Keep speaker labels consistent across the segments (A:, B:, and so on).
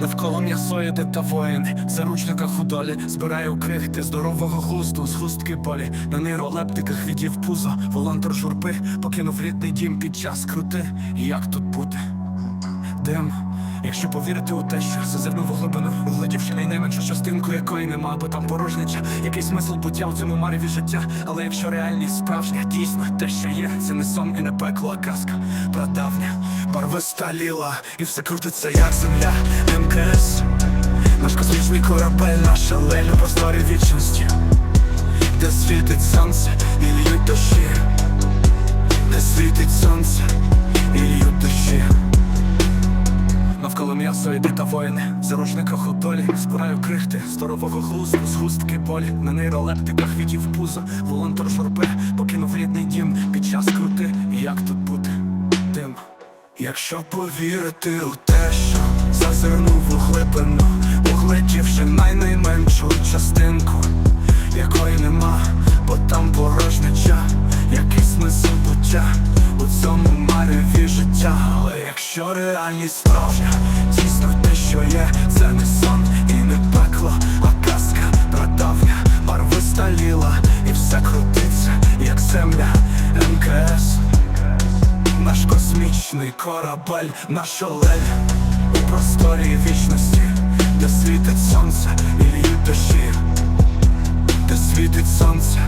A: Навколо м'ясоїди та воїни, в заручниках у долі. Збираю крихти здорового густу з хустки болі. На нейролептиках відів пузо, волонтер журби. Покинув рідний дім під час крути. Як тут бути? Дим, якщо повірити у те, що зазирнув у глибину, угледівши найменшу частинку, якої нема, бо там порожнича, який смисл буття в цьому мареві життя. Але якщо реальність справжня, дійсно те, що є, це не сон і не пекло, а казка прадавня, барвиста ліла, і все крутиться, як земля, МКС, наш космічний корабель, наша лель у просторі вічності, де світить сонце і льють дощі, де світить сонце воїни. В заручниках у долі Збираю крихти. Здорового глузду З густки болі. На нейролептиках відів пузо. Волонтер журби Покинув рідний дім. Під час крути Як тут бути? Дим. Якщо повірити у те, що Зазирнув у глибину Угледівши най-найменшу частинку Якої нема Бо там порожнича Який смисл буття У цьому мареві життя. Але якщо реальність справжня що є, це не сон і не пекло, а казка прадавня Барвиста ліла і все крутиться, як земля. МКС Наш космічний корабель, наш олель У просторі вічності, де світить сонце і льють дощі. Де світить сонце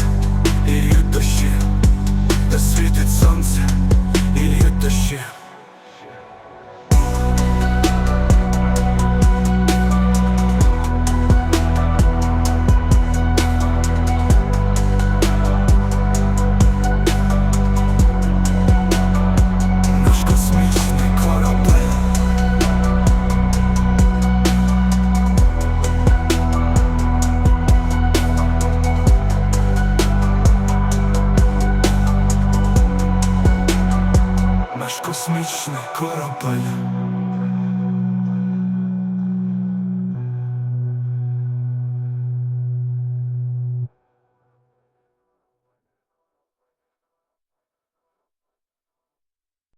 A: космічний корабель